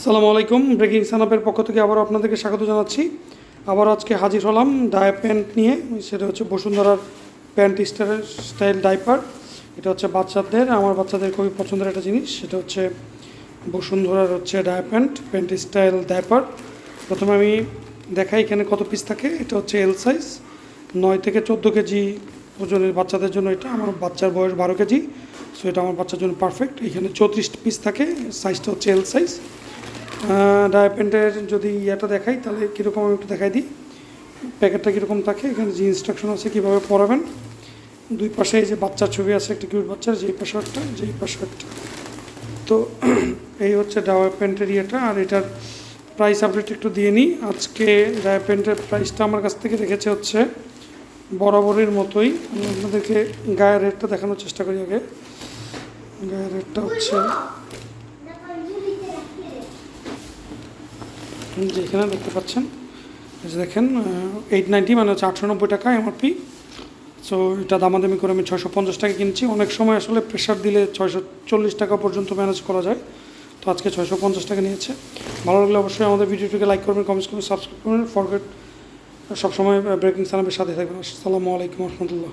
সালামু আলাইকুম। ব্রেকিং সানাপের পক্ষ থেকে আবার আপনাদেরকে স্বাগত জানাচ্ছি। আবার আজকে হাজির হলাম ডায়া প্যান্ট নিয়ে, সেটা হচ্ছে বসুন্ধরার প্যান্ট স্টাইল স্টাইল ডাইপার। এটা হচ্ছে বাচ্চাদের, আমার বাচ্চাদের খুবই পছন্দের একটা জিনিস, সেটা হচ্ছে বসুন্ধরার হচ্ছে ডায়া প্যান্ট প্যান্ট স্টাইল ডাইপার। প্রথমে আমি দেখাই এখানে কত পিস থাকে, এটা হচ্ছে এল সাইজ নয় থেকে চোদ্দ কেজি ওজনের বাচ্চাদের জন্য এটা। আমার বাচ্চার বয়স বারো কেজি সো এটা আমার বাচ্চার জন্য পারফেক্ট এখানে চৌত্রিশ পিস থাকে সাইজটা হচ্ছে এল সাইজ ডায়াপেন্টের যদি ইয়েটা দেখাই, তাহলে কীরকম আমি একটু দেখাই দিই। প্যাকেটটা কীরকম থাকে, এখানে যে ইনস্ট্রাকশন আছে কীভাবে পড়াবেন দুই পাশে যে বাচ্চার ছবি আছে, একটা কিউট বাচ্চার, যেই পাশে একটা, যেই পাশে একটা। তো এই হচ্ছে ডাওয়া প্যান্টের ইয়েটা, আর এটার প্রাইস আপডেট একটু দিয়ে নিই। আজকে ডায়া প্যান্টের প্রাইসটা আমার কাছ থেকে রেখেছে হচ্ছে বরাবরের মতোই। আমি আপনাদেরকে গায়ের রেটটা দেখানোর চেষ্টা করি আগে। গায়ের রেটটা হচ্ছে যে এখানে দেখতে পাচ্ছেন দেখেন এইট নাইনটি মানে হচ্ছে আটশো নব্বই টাকা এমআরপি সো এটা দামাদামি করে আমি ছয়শো পঞ্চাশ টাকা কিনছি। অনেক সময় আসলে প্রেশার দিলে ছয়শো চল্লিশ টাকা পর্যন্ত ম্যানেজ করা যায়। তো আজকে ছয়শো পঞ্চাশ টাকা নিয়েছে। ভালো লাগলে অবশ্যই আমাদের ভিডিওটিকে লাইক করবেন কমেন্টস করবেন সাবস্ক্রাইব করবেন। ফরগেট সবসময় ব্রেকিং সালামের সাথে থাকবেন। আসসালামু আলাইকুম রহমতুল্লাহ।